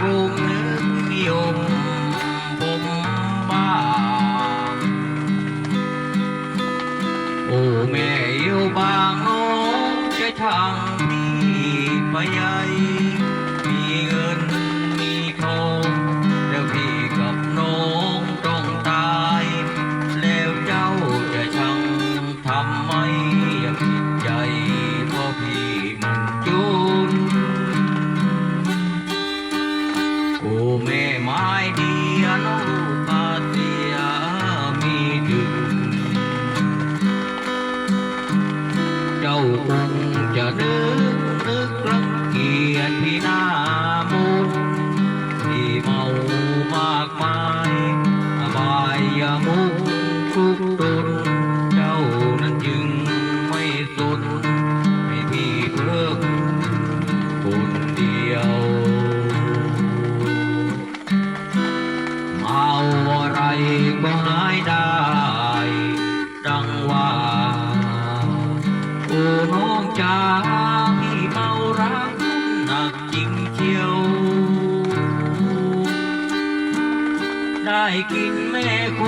กรุงนิยมผมบ้าโอ้แม่อยู่บางน้องจะทางพี่ไปใหญ่ จ้าคงจะนึกนึกรังเกียจพี่หน้ามุกที่เมามากมายอบายามุกทุกตนเจ้านั้นจึงไม่สนให้พี่เพิกคนเดียวเมาอะไรก็หายได้ ได้กินแม่ค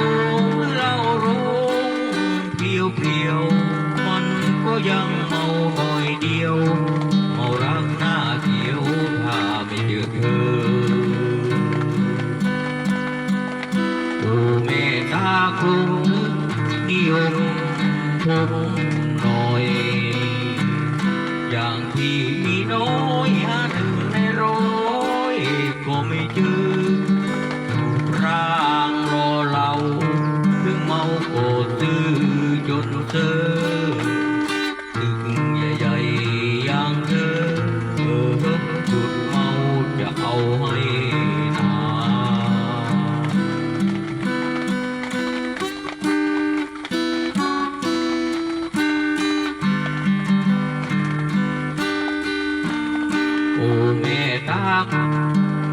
งเหล้าโรงเพียวเพียวมันก็ยังเมาหอยเดียวเมารักหน้าเขียวถ้าไม่เจอเธอเมตตาคุณนิยมผมหน่อย อย่างที่มีน้อยหาหนึ่งในร้อยก็ไม่เจอ เอาให้นานโอ้แม่ตา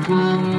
กุม